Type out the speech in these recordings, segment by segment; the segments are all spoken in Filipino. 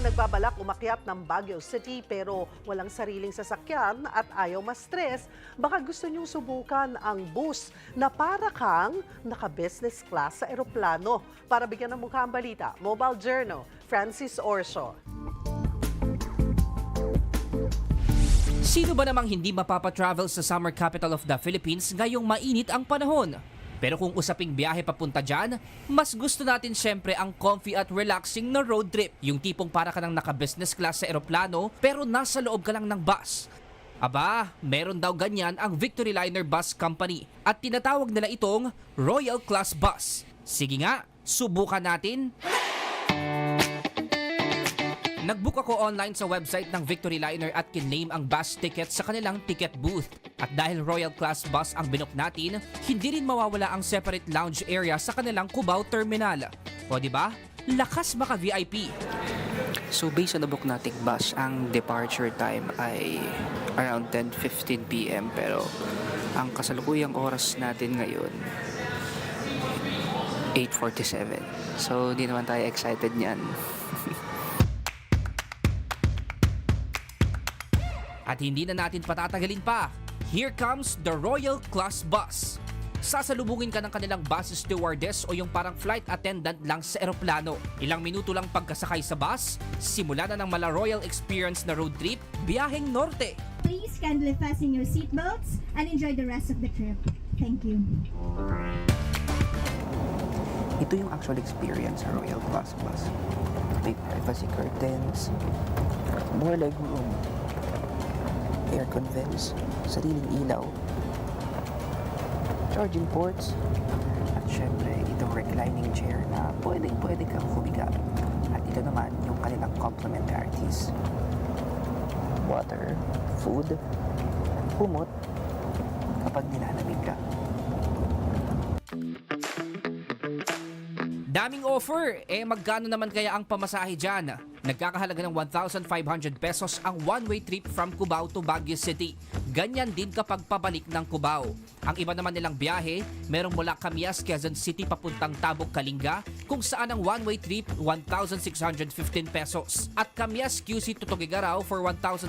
nagbabalak umakyat ng Baguio City pero walang sariling sasakyan at ayaw ma-stress, baka gusto niyong subukan ang bus na para kang naka-business class sa eroplano. Para bigyan ng mukha ang balita, Mobile Journal, Francis Orso. Sino ba namang hindi mapapatravel sa summer capital of the Philippines ngayong mainit ang panahon? Pero kung usaping biyahe papunta dyan, mas gusto natin syempre ang comfy at relaxing na road trip. Yung tipong para ka nang naka-business class sa eroplano pero nasa loob ka lang ng bus. Aba, meron daw ganyan ang Victory Liner Bus Company at tinatawag nila itong Royal Class Bus. Sige nga, subukan natin. Nagbook ako online sa website ng Victory Liner at kiname ang bus ticket sa kanilang ticket booth. At dahil Royal Class Bus ang binook natin, hindi rin mawawala ang separate lounge area sa kanilang Cubao Terminal. O ba? Lakas maka VIP. So based on the book nating bus, ang departure time ay around 10.15 p.m. Pero ang kasalukuyang oras natin ngayon, 8.47. So di naman tayo excited niyan. At hindi na natin patatagalin pa. Here comes the Royal Class Bus. Sasalubungin ka ng kanilang bus stewardess o yung parang flight attendant lang sa eroplano. Ilang minuto lang pagkasakay sa bus, simula na ng mala Royal Experience na road trip, biyaheng norte. Please kindly fasten your seatbelts and enjoy the rest of the trip. Thank you. Ito yung actual experience sa Royal Class Bus. May privacy curtains, more leg room, aircon vents, sariling ilaw, charging ports, at syempre itong reclining chair na pwedeng pwede kang humiga. At ito naman yung kanilang complementarities. Water, food, humot kapag nilalamig ka. Daming offer! Eh magkano naman kaya ang pamasahe dyan? Nagkakahalaga ng 1,500 pesos ang one-way trip from Cubao to Baguio City. Ganyan din kapag pabalik ng Cubao. Ang iba naman nilang biyahe, merong mula Camias, Quezon City papuntang Tabok, Kalinga, kung saan ang one-way trip 1,615 pesos. At Camias QC to Tugigaraw for 1,700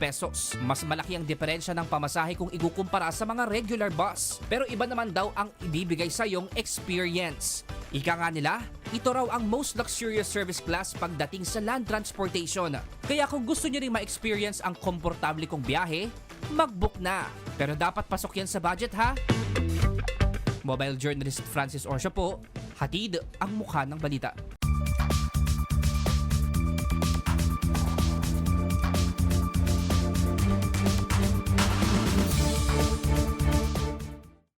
pesos. Mas malaki ang diferensya ng pamasahe kung ikukumpara sa mga regular bus. Pero iba naman daw ang ibibigay sa yung experience. Ika nga nila, ito raw ang most luxurious service class pagdating sa land transportation. Kaya kung gusto nyo rin ma-experience ang komportable kong biyahe, mag-book na. Pero dapat pasok yan sa budget ha? Mobile journalist Francis Orsha po, hatid ang mukha ng balita.